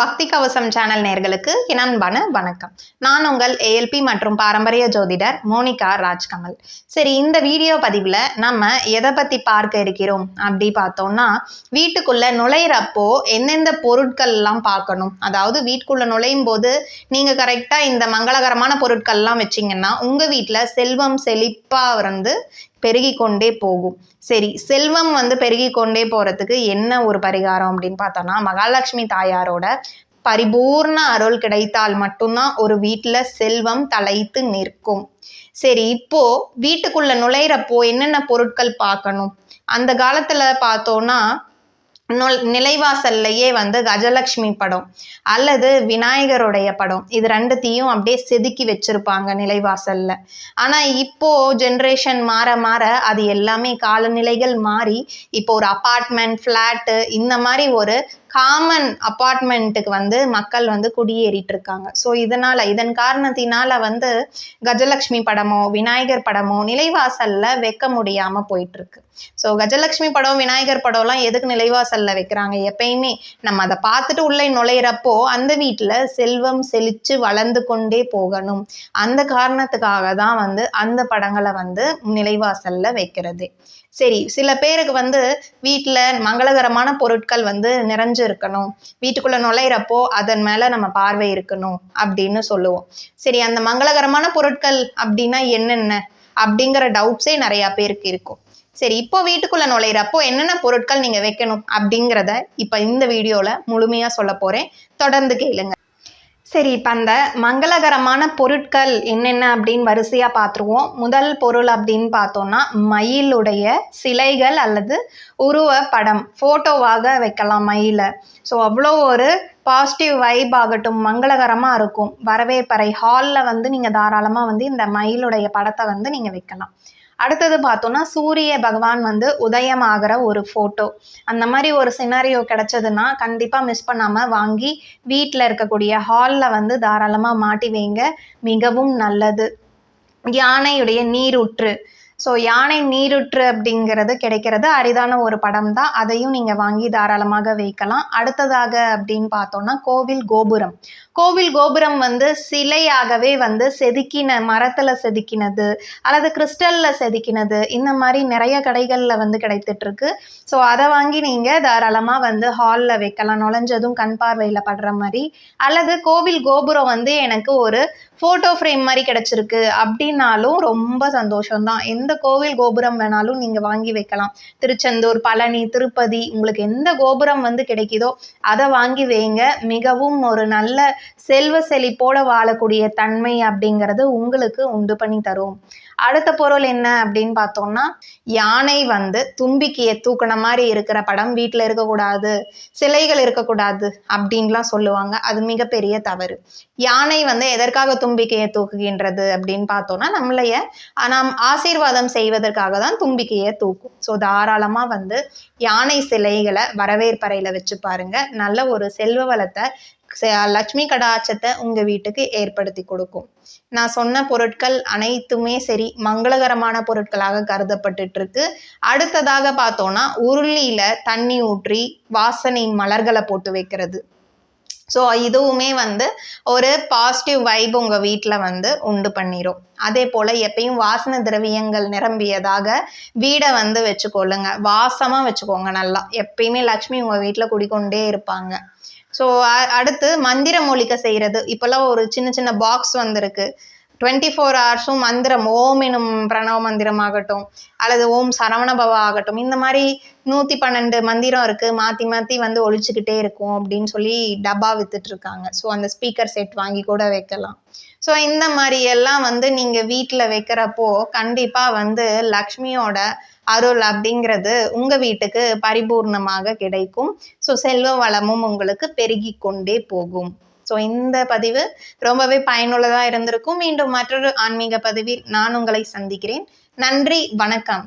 பக்தி கவசம் சேனல் நேர்களுக்கு என் வணக்கம். நான் உங்கள் ஏஎல்பி மற்றும் பாரம்பரிய ஜோதிடர் மோனிகா ராஜ்கமல். சரி இந்த வீடியோ பதிவில் நம்ம எதை பற்றி பார்க்க இருக்கிறோம் அப்படி பார்த்தோம்னா வீட்டுக்குள்ளே நுழையிறப்போ எந்தெந்த பொருட்கள்லாம் பார்க்கணும்? அதாவது வீட்டுக்குள்ளே நுழையும் போது நீங்கள் கரெக்டாக இந்த மங்களகரமான பொருட்கள்லாம் வச்சிங்கன்னா உங்கள் வீட்டில் செல்வம் செழிப்பாக வந்து பெருகி கொண்டே போகும். சரி செல்வம் வந்து பெருகி கொண்டே போகிறதுக்கு என்ன ஒரு பரிகாரம் அப்படின்னு பார்த்தோன்னா மகாலட்சுமி தாயாரோட பரிபூர்ண அருள் கிடைத்தால் மட்டும்தான் ஒரு வீட்டில் செல்வம் தலைத்து நிற்கும். சரி இப்போ வீட்டுக்குள்ள நுழையிறப்போ என்னென்ன பொருட்கள் பார்க்கணும்? அந்த காலத்தில் பார்த்தோன்னா நிலைவாசல்லையே வந்து கஜலக்ஷ்மி படம் அல்லது விநாயகருடைய படம். இது ரெண்டுத்தையும் அப்படியே செதுக்கி வச்சிருப்பாங்க நிலைவாசல்ல. ஆனால் இப்போ ஜென்ரேஷன் மாற மாற அது எல்லாமே காலநிலைகள் மாறி இப்போ ஒரு அப்பார்ட்மெண்ட் ஃப்ளாட்டு இந்த மாதிரி ஒரு காமன் அப்பார்ட்மெண்ட்டுக்கு வந்து மக்கள் வந்து குடியேறிட்டு இருக்காங்க. ஸோ இதனால இதன் காரணத்தினால வந்து கஜலக்ஷ்மி படமோ விநாயகர் படமோ நிலைவாசல்ல வைக்க முடியாம போயிட்டு இருக்கு. ஸோ கஜலக்ஷ்மி படம் விநாயகர் படம்லாம் எதுக்கு நிலைவாசல்ல வைக்கிறாங்க? எப்பயுமே நம்ம அதை பார்த்துட்டு உள்ளே நுழையிறப்போ அந்த வீட்டில் செல்வம் செழிச்சு வளர்ந்து கொண்டே போகணும். அந்த காரணத்துக்காக தான் வந்து அந்த படங்களை வந்து நிலைவாசல்ல வைக்கிறது. சரி சில பேருக்கு வந்து வீட்டில் மங்களகரமான பொருட்கள் வந்து நிறைஞ்சு இருக்கணும் வீட்டுக்குள்ளே நுழையிறப்போ அதன் மேலே நம்ம பார்வை இருக்கணும் அப்படின்னு சொல்லுவோம். சரி அந்த மங்களகரமான பொருட்கள் அப்படின்னா என்னென்ன? அப்படிங்கிற டவுட்ஸே நிறையா பேருக்கு இருக்கும். சரி இப்போ வீட்டுக்குள்ளே நுழையிறப்போ என்னென்ன பொருட்கள் நீங்கள் வைக்கணும் அப்படிங்கிறத இப்போ இந்த வீடியோவில் முழுமையாக சொல்ல போகிறேன் தொடர்ந்து கேளுங்க. சரி இப்போ அந்த மங்களகரமான பொருட்கள் என்னென்ன அப்படின்னு வரிசையாக பார்த்துருவோம் முதல் பொருள் அப்படின்னு பார்த்தோம்னா மயிலுடைய சிலைகள் அல்லது உருவ படம் ஃபோட்டோவாக வைக்கலாம் மயிலை. ஸோ அவ்வளோ ஒரு பாசிட்டிவ் வைப் ஆகட்டும் மங்களகரமாக இருக்கும். வரவேற்பறை ஹாலில் வந்து நீங்கள் தாராளமாக வந்து இந்த மயிலுடைய படத்தை வந்து நீங்கள் வைக்கலாம். அடுத்தது பார்த்தோன்னா சூரிய பகவான் வந்து உதயமாகிற ஒரு ஃபோட்டோ அந்த மாதிரி ஒரு சினாரியோ கிடச்சதுன்னா கண்டிப்பாக மிஸ் பண்ணாமல் வாங்கி வீட்டில் இருக்கக்கூடிய ஹாலில் வந்து தாராளமாக மாட்டி வைங்க. மிகவும் நல்லது. யானையுடைய நீரூற்று. ஸோ யானை நீருற்று அப்படிங்கிறது கிடைக்கிறது. அரிதான ஒரு படம் தான் அதையும் நீங்கள் வாங்கி தாராளமாக வைக்கலாம். அடுத்ததாக அப்படின்னு பார்த்தோம்னா கோவில் கோபுரம். கோவில் கோபுரம் வந்து சிலையாகவே வந்து செதுக்கின மரத்தில் செதுக்கினது அல்லது கிறிஸ்டலில் செதுக்கினது இந்த மாதிரி நிறைய கடைகளில் வந்து கிடைத்துட்ருக்கு ஸோ அதை வாங்கி நீங்கள் தாராளமாக வந்து ஹாலில் வைக்கலாம். நுழைஞ்சதும் கண் பார்வையில் படுற மாதிரி. அல்லது கோவில் கோபுரம் வந்து எனக்கு ஒரு ஃபோட்டோ ஃப்ரேம் மாதிரி கிடச்சிருக்கு. அப்படின்னாலும் ரொம்ப சந்தோஷம்தான். எந்த கோவில் கோபுரம் வேணாலும் நீங்கள் வாங்கி வைக்கலாம். திருச்செந்தூர் பழனி திருப்பதி உங்களுக்கு எந்த கோபுரம் வந்து கிடைக்குதோ அதை வாங்கி வைங்க. மிகவும் ஒரு நல்ல செல்வ செழிப்போட வாழக்கூடிய தன்மை அப்படிங்கிறது உங்களுக்கு உண்டு பண்ணி தரும். அடுத்த பொருள் என்ன அப்படின்னு பார்த்தோம்னா யானை வந்து தும்பிக்கையை தூக்குன மாதிரி இருக்கிற படம் வீட்டில் இருக்கக்கூடாது சிலைகள் இருக்கக்கூடாது அப்படின்லாம் சொல்லுவாங்க. அது மிகப்பெரிய தவறு. யானை வந்து எதற்காக தும்பிக்கையை தூக்குகின்றது அப்படின்னு பார்த்தோம்னா நம்மளைய நாம் ஆசீர்வாதம் செய்வதற்காக தான் தும்பிக்கையை தூக்கும். ஸோ தாராளமாக வந்து யானை சிலைகளை வரவேற்பறையில் வச்சு பாருங்க. நல்ல ஒரு செல்வ வளத்தை லட்சுமி கடாச்சத்தை உங்கள் வீட்டுக்கு ஏற்படுத்தி கொடுக்கும். நான் சொன்ன பொருட்கள் அனைத்துமே சரி மங்களகரமான பொருட்களாக கருதப்பட்டுட்டு இருக்கு அடுத்ததாக பார்த்தோன்னா உருளியில் தண்ணி ஊற்றி வாசனை மலர்களை போட்டு வைக்கிறது. ஸோ இதுவுமே வந்து ஒரு பாசிட்டிவ் வைப் உங்கள் வீட்டில் வந்து உண்டு பண்ணிடும் அதே போல் எப்பயும் வாசன திரவியங்கள் நிரம்பியதாக வீடை வந்து வச்சுக்கொள்ளுங்க. வாசமாக வச்சுக்கோங்க நல்லா. எப்பயுமே லக்ஷ்மி உங்கள் வீட்டில் குடிக்கொண்டே இருப்பாங்க. ஸோ அடுத்து மந்திர மூலிகை செய்கிறது இப்போல்லாம் ஒரு சின்ன சின்ன பாக்ஸ் வந்திருக்கு. டுவெண்ட்டி ஃபோர் ஹவர்ஸும் மந்திரம் ஓம் எனும் பிரணவ மந்திரம் ஆகட்டும் அல்லது ஓம் சரவண பவா ஆகட்டும் இந்த மாதிரி நூற்றி பன்னெண்டு மந்திரம் இருக்குது மாற்றி மாற்றி வந்து ஒழிச்சுக்கிட்டே இருக்கும் அப்படின்னு சொல்லி டப்பா வித்துட்ருக்காங்க ஸோ அந்த ஸ்பீக்கர் செட் வாங்கி கூட வைக்கலாம். ஸோ இந்த மாதிரி எல்லாம் வந்து நீங்கள் வீட்டில் வைக்கிறப்போ கண்டிப்பாக வந்து லக்ஷ்மியோட அருள் அப்படிங்கிறது உங்கள் வீட்டுக்கு பரிபூர்ணமாக கிடைக்கும். ஸோ செல்வ வளமும் உங்களுக்கு பெருகி கொண்டே போகும். ஸோ இந்த பதிவு ரொம்பவே பயனுள்ளதாக இருந்திருக்கும். மீண்டும் மற்றொரு ஆன்மீக பதிவில் நான் உங்களை சந்திக்கிறேன். நன்றி வணக்கம்.